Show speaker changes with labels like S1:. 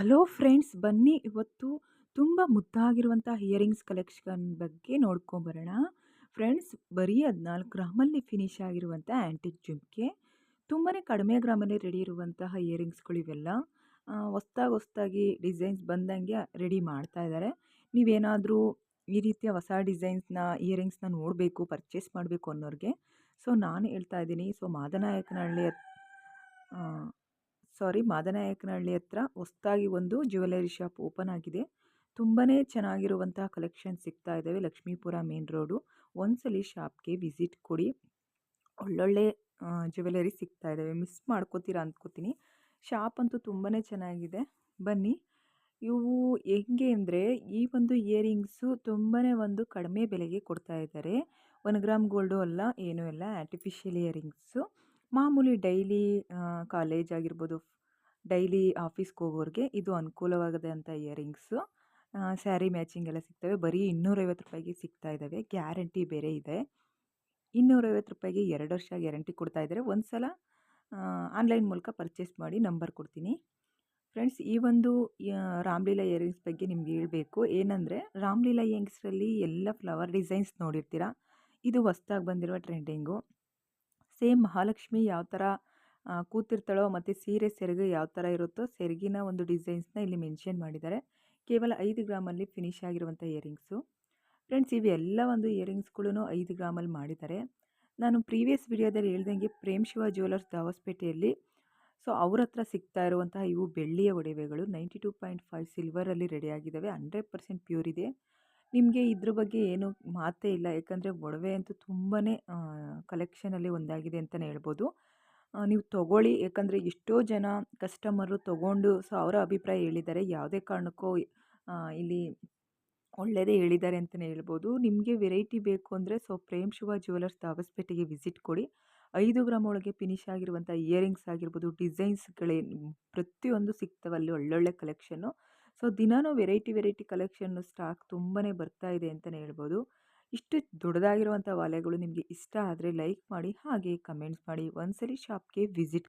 S1: Hello friends, ಬನ್ನಿ ಇವತ್ತು ತುಂಬ ಮುದ್ದಾಗಿರುವಂಥ ಇಯರಿಂಗ್ಸ್ ಕಲೆಕ್ಷನ್ ಬಗ್ಗೆ ನೋಡ್ಕೊಂಬರೋಣ ಫ್ರೆಂಡ್ಸ್, ಬರೀ ಹದಿನಾಲ್ಕು ಗ್ರಾಮಲ್ಲಿ ಫಿನಿಶ್ ಆಗಿರುವಂಥ ಆ್ಯಂಟಿಕ್ ಜುಮ್ಕೆ ತುಂಬಾ ಕಡಿಮೆ ಗ್ರಾಮಲ್ಲಿ ರೆಡಿ ಇರುವಂತಹ ಇಯರಿಂಗ್ಸ್ಗಳು ಇವೆಲ್ಲ. ಹೊಸ್ದಾಗಿ ಹೊಸ್ದಾಗಿ ಡಿಸೈನ್ಸ್ ಬಂದಂಗೆ ರೆಡಿ ಮಾಡ್ತಾ ಇದ್ದಾರೆ ನೀವೇನಾದರೂ ಈ ರೀತಿಯ ಹೊಸ ಡಿಸೈನ್ಸ್ನ ಇಯರಿಂಗ್ಸ್ನ ನೋಡಬೇಕು ಪರ್ಚೇಸ್ ಮಾಡಬೇಕು ಅನ್ನೋರಿಗೆ, ಸೊ ನಾನು ಹೇಳ್ತಾ ಇದ್ದೀನಿ. ಸೊ ಮಾದನಾಯಕನಹಳ್ಳಿ ಸಾರಿ ಮಾದನಾಯಕನಹಳ್ಳಿ ಹತ್ರ ಹೊಸ್ದಾಗಿ ಒಂದು ಜ್ಯುವೆಲರಿ ಶಾಪ್ ಓಪನ್ ಆಗಿದೆ. ತುಂಬಾ ಚೆನ್ನಾಗಿರುವಂತಹ ಕಲೆಕ್ಷನ್ ಸಿಗ್ತಾ ಇದ್ದಾವೆ ಲಕ್ಷ್ಮೀಪುರ ಮೇನ್ ರೋಡು. ಒಂದ್ಸಲಿ ಶಾಪ್ಗೆ ವಿಸಿಟ್ ಕೊಡಿ. ಒಳ್ಳೊಳ್ಳೆ ಜ್ಯುವೆಲರಿ ಸಿಗ್ತಾ ಇದ್ದಾವೆ ಮಿಸ್ ಮಾಡ್ಕೋತೀರಾ ಅಂದ್ಕೋತೀನಿ ಶಾಪ್ ಅಂತೂ ತುಂಬಾ ಚೆನ್ನಾಗಿದೆ. ಬನ್ನಿ. ಇವು ಹೆಂಗೆ ಅಂದರೆ ಈ ಒಂದು ಇಯರಿಂಗ್ಸು ತುಂಬಾ ಒಂದು ಕಡಿಮೆ ಬೆಲೆಗೆ ಕೊಡ್ತಾ ಇದ್ದಾರೆ ಒನ್ ಗ್ರಾಮ್ ಗೋಲ್ಡು ಅಲ್ಲ, ಏನೂ ಅಲ್ಲ ಆರ್ಟಿಫಿಷಿಯಲ್ ಇಯರಿಂಗ್ಸು. ಮಾಮೂಲಿ ಡೈಲಿ ಕಾಲೇಜ್ ಆಗಿರ್ಬೋದು, ಡೈಲಿ ಆಫೀಸ್ಗೆ ಹೋಗೋರಿಗೆ ಇದು ಅನುಕೂಲವಾಗದಂಥ ಇಯರಿಂಗ್ಸು. ಸ್ಯಾರಿ ಮ್ಯಾಚಿಂಗ್ ಎಲ್ಲ ಸಿಗ್ತವೆ. ಬರೀ ಇನ್ನೂರೈವತ್ತು ರೂಪಾಯಿಗೆ ಸಿಗ್ತಾ ಇದ್ದಾವೆ ಗ್ಯಾರಂಟಿ ಬೇರೆ ಇದೆ. ಇನ್ನೂರೈವತ್ತು ರೂಪಾಯಿಗೆ ಎರಡು ವರ್ಷ ಗ್ಯಾರಂಟಿ ಕೊಡ್ತಾ ಇದ್ದಾರೆ ಒಂದು ಸಲ ಆನ್ಲೈನ್ ಮೂಲಕ ಪರ್ಚೇಸ್ ಮಾಡಿ ನಂಬರ್ ಕೊಡ್ತೀನಿ. ಫ್ರೆಂಡ್ಸ್, ಈ ಒಂದು ರಾಮ್ಲೀಲಾ ಇಯರಿಂಗ್ಸ್ ಬಗ್ಗೆ ನಿಮ್ಗೆ ಹೇಳಬೇಕು. ಏನಂದರೆ, ರಾಮ್ಲೀಲಾ ಇಯರಿಂಗ್ಸಲ್ಲಿ ಎಲ್ಲ ಫ್ಲವರ್ ಡಿಸೈನ್ಸ್ ನೋಡಿರ್ತೀರ? ಇದು ಹೊಸ್ದಾಗಿ ಬಂದಿರುವ ಟ್ರೆಂಡಿಂಗು. ಸೇಮ್ ಮಹಾಲಕ್ಷ್ಮಿ ಯಾವ ಥರ ಕೂತಿರ್ತಾಳೋ ಮತ್ತು ಸೀರೆ ಸೆರಗು ಯಾವ ಥರ ಇರುತ್ತೋ ಸೆರಗಿನ ಒಂದು ಡಿಸೈನ್ಸ್ನ ಇಲ್ಲಿ ಮೆನ್ಷನ್ ಮಾಡಿದ್ದಾರೆ. ಕೇವಲ ಐದು ಗ್ರಾಮಲ್ಲಿ ಫಿನಿಶ್ ಆಗಿರುವಂಥ ಇಯರಿಂಗ್ಸು. ಫ್ರೆಂಡ್ಸ್ ಇವೆಲ್ಲ ಒಂದು ಇಯರಿಂಗ್ಸ್ಗಳೂ ಐದು ಗ್ರಾಮಲ್ಲಿ ಮಾಡಿದ್ದಾರೆ. ನಾನು ಪ್ರೀವಿಯಸ್ ವಿಡಿಯೋದಲ್ಲಿ ಹೇಳ್ದಂಗೆ ಪ್ರೇಮ್ ಶಿವ ಜ್ಯುವೆಲರ್ಸ್ ದಾವಸ್ಪೇಟೆಯಲ್ಲಿ, ಸೊ ಅವ್ರ ಹತ್ರ ಸಿಗ್ತಾ ಇರುವಂತಹ ಇವು ಬೆಳ್ಳಿಯ ಒಡವೆಗಳು ನೈಂಟಿ ಟೂ ಪಾಯಿಂಟ್ ಫೈವ್ ಸಿಲ್ವರಲ್ಲಿ ರೆಡಿಯಾಗಿದ್ದಾವೆ ಹಂಡ್ರೆಡ್ ಪರ್ಸೆಂಟ್ ಪ್ಯೂರ್ ಇದೆ ನಿಮಗೆ ಇದ್ರ ಬಗ್ಗೆ ಏನು ಮಾತೇ ಇಲ್ಲ. ಯಾಕಂದರೆ ಒಡವೆ ಅಂತೂ ತುಂಬಾ ಕಲೆಕ್ಷನಲ್ಲಿ ಒಂದಾಗಿದೆ ಅಂತಲೇ ಹೇಳ್ಬೋದು. ನೀವು ತೊಗೊಳ್ಳಿ. ಯಾಕಂದರೆ ಎಷ್ಟೋ ಜನ ಕಸ್ಟಮರು ತೊಗೊಂಡು ಸೊ ಅವರ ಅಭಿಪ್ರಾಯ ಹೇಳಿದ್ದಾರೆ. ಯಾವುದೇ ಕಾರಣಕ್ಕೂ ಇಲ್ಲಿ ಒಳ್ಳೆಯದೇ ಹೇಳಿದ್ದಾರೆ ಅಂತಲೇ ಹೇಳ್ಬೋದು. ನಿಮಗೆ ವೆರೈಟಿ ಬೇಕು ಅಂದರೆ ಸೊ, ಪ್ರೇಮ್ ಶಿವ ಜ್ಯುವೆಲರ್ಸ್ ದಾವಸ್ಪೇಟೆಗೆ ವಿಸಿಟ್ ಕೊಡಿ. ಐದು ಗ್ರಾಮ್ ಒಳಗೆ ಫಿನಿಶ್ ಆಗಿರುವಂಥ ಇಯರಿಂಗ್ಸ್ ಆಗಿರ್ಬೋದು ಡಿಸೈನ್ಸ್ಗಳೇ ಪ್ರತಿಯೊಂದು ಸಿಗ್ತವೆ ಅಲ್ಲಿ ಒಳ್ಳೊಳ್ಳೆ ಕಲೆಕ್ಷನ್ನು ಸೊ, ದಿನಾನೂ ವೆರೈಟಿ ವೆರೈಟಿ ಕಲೆಕ್ಷನ್ನು ಸ್ಟಾಕ್ ತುಂಬಾ ಬರ್ತಾ ಇದೆ ಅಂತಲೇ ಹೇಳ್ಬೋದು. ಇಷ್ಟು ದೊಡ್ಡದಾಗಿರುವಂಥ ವಲಯಗಳು ನಿಮಗೆ ಇಷ್ಟ ಆದರೆ ಲೈಕ್ ಮಾಡಿ ಹಾಗೆ ಕಮೆಂಟ್ಸ್ ಮಾಡಿ. ಒಂದ್ಸರಿ ಶಾಪ್ಗೆ ವಿಸಿಟ್